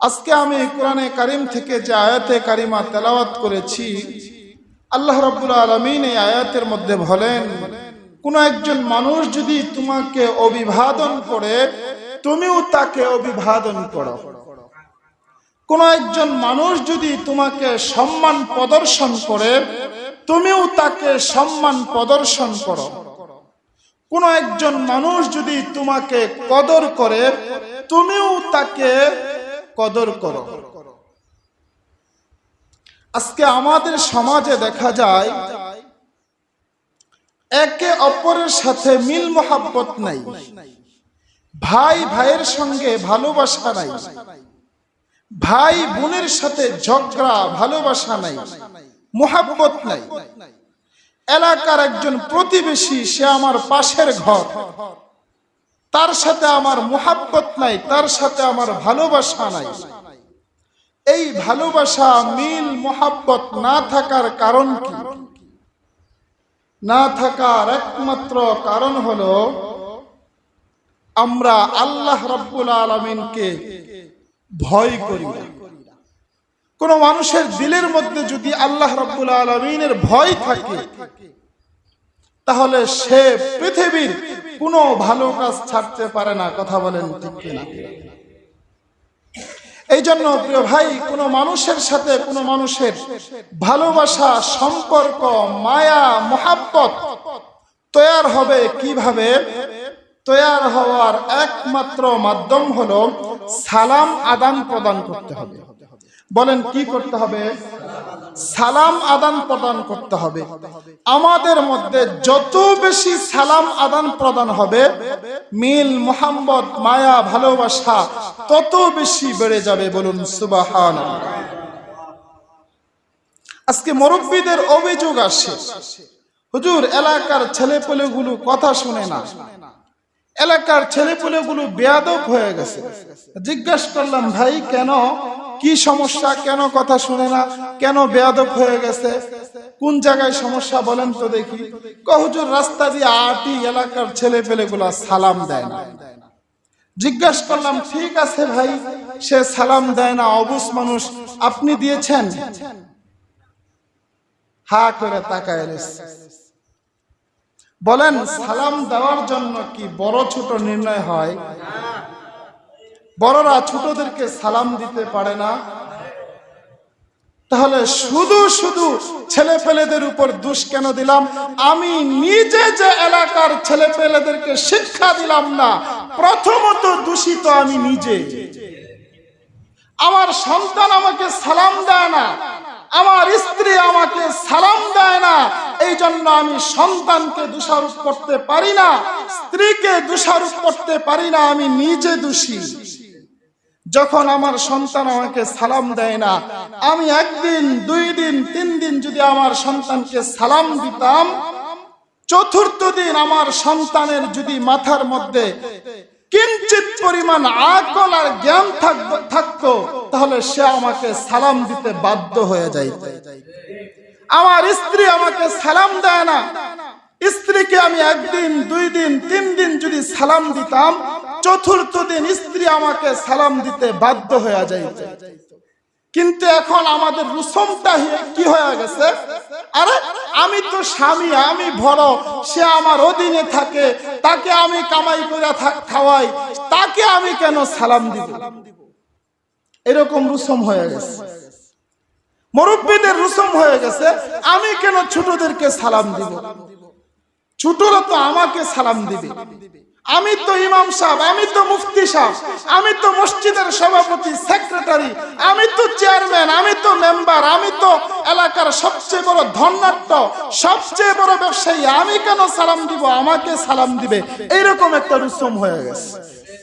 আজকে আমি কোরআনে কারিম থেকে যে আয়াতে কারিমা তেলাওয়াত করেছি, আল্লাহ রাব্বুল আলামিন এই আয়াতের মধ্যে বলেন, কোন একজন মানুষ যদি তোমাকে অভিবাদন করে, তুমিও তাকে অভিবাদন করো। কোন একজন মানুষ যদি তোমাকে সম্মান প্রদর্শন করে, তুমিও তাকে সম্মান প্রদর্শন করো। কোন একজন মানুষ যদি তোমাকে কদর করে, তুমিও তাকে কদর করো। আজকে আমাদের সমাজে দেখা যায়, একে অপরের সাথে মিল মোহাব্বত নাই। ভাই ভাইয়ের সঙ্গে ভালোবাসা নাই। ভাই বোনের সাথে ঝগড়া, ভালোবাসা নাই। মোহাব্বত নাই। এলাকার একজন প্রতিবেশী, সে আমার পাশের ঘর। তার সাথে আমার মোহাব্বত নাই, তার সাথে আমার ভালোবাসা নাই। এই ভালোবাসা, মিল, মোহাব্বত না থাকার কারণ কি? না থাকার একমাত্র কারণ হলো, আমরা আল্লাহ রব্বুল আলমিনকে ভয় করি কোন মানুষের দিলের মধ্যে যদি আল্লাহ রব্বুল আলমিনের ভয় থাকে, তাহলে সে পৃথিবীর কোনো ভালো কাজ ছাড়তে পারে না, কথা বলেন ঠিক কিনা? এই জন্য প্রিয় ভাই, কোনো মানুষের সাথে কোনো মানুষের ভালোবাসা, সম্পর্ক, মায়া, মোহাব্বত তৈয়ার হবে কীভাবে? তৈয়ার হওয়ার একমাত্র মাধ্যম হলো সালাম আদান প্রদান করতে হবে। বলেন, কি করতে হবে? সালাম আদান প্রদান করতে হবে। আমাদের মধ্যে যত বেশি সালাম আদান প্রদান হবে, মিল, মোহাম্মদ, মায়া, ভালোবাসা, তত বেশি বেড়ে যাবে বলুন সুবাহান আজকে মুরব্বীদের অভিযোগ আসে। হুজুর, এলাকার ছেলেপেলেগুলো কথা শুনে না। এলাকার ছেলেপুলেগুলো বেয়াদব হয়ে গেছে। জিজ্ঞেস করলাম, ভাই, কেন? কি সমস্যা? কেন কথা শুনে না? কেন বেয়াদব হয়ে গেছে? কোন জায়গায় সমস্যা বলেন তো দেখি। কহুজুর রাস্তা দিয়ে আটি এলাকার ছেলে পেলেগুলা সালাম দেয় না। জিজ্ঞাসা করলাম, ঠিক আছে ভাই, সে সালাম দেয় না, অবুস মানুষ, আপনি দিয়েছেন? হা করে তাকায়। বলেন, সালাম দেওয়ার জন্য কি বড় ছোট নির্ণয় হয়? বড়রা ছোটদেরকে সালাম দিতে পারে না। তাহলে শুধু শুধু ছেলে পেলেদের উপর দোষ কেন দিলাম? আমি নিজে যে এলাকার ছেলে পেলেদেরকে শিক্ষা দিলাম না, প্রথমত দূষিত আমি নিজে। আমার সন্তান আমাকে সালাম দেয় না। আমার স্ত্রী আমাকে সালাম দেয় না এই জন্য আমি সন্তানকে দোষারোপ করতে পারি না, স্ত্রীকে দোষারোপ করতে পারি না, আমি নিজে দোষী। যখন আমার সন্তান আমাকে সালাম দেয় না, আমি একদিন, দুই দিন, তিন দিন যদি আমার সন্তানকে সালাম দিতাম, চতুর্থ দিন আমার সন্তানের যদি মাথার মধ্যে কিঞ্চিত পরিমাণ আকল আর জ্ঞান থাকতো তাহলে সে আমাকে সালাম দিতে বাধ্য হয়ে যাইত। আমার স্ত্রী আমাকে সালাম দেয় না। স্ত্রীকে আমি একদিন, দুই দিন, তিন দিন যদি সালাম দিতাম, চতুর্থ দিন স্ত্রী আমাকে সালাম দিতে বাধ্য হয়ে যাইত। কিন্তু এখন আমাদের রুসমটা কি হয়ে গেছে? আরে, আমি তো স্বামী, আমি বড়, সে আমার অধীনে থাকে, তাকে আমি কামাই করে খাওয়াই, তাকে আমি কেন সালাম দিব? এরকম রুসম হয়ে গেছে। মুরব্বীদের রুসম হয়ে গেছে, আমি কেন ছোটদেরকে সালাম দিব? ছোটরা তো আমাকে সালাম দিবে। আমি তো ইমাম সাহেব, আমি তো মুফতি সাহেব, আমি তো মসজিদের সভাপতি, সেক্রেটারি, আমি তো চেয়ারম্যান, আমি তো মেম্বার, আমি তো এলাকার সবচেয়ে বড় ধন্যাট্য সবচেয়ে বড় ব্যবসায়ী, আমি কেন সালাম দিব? আমাকে সালাম দিবে। এইরকম একটা রুসম হয়ে গেছে।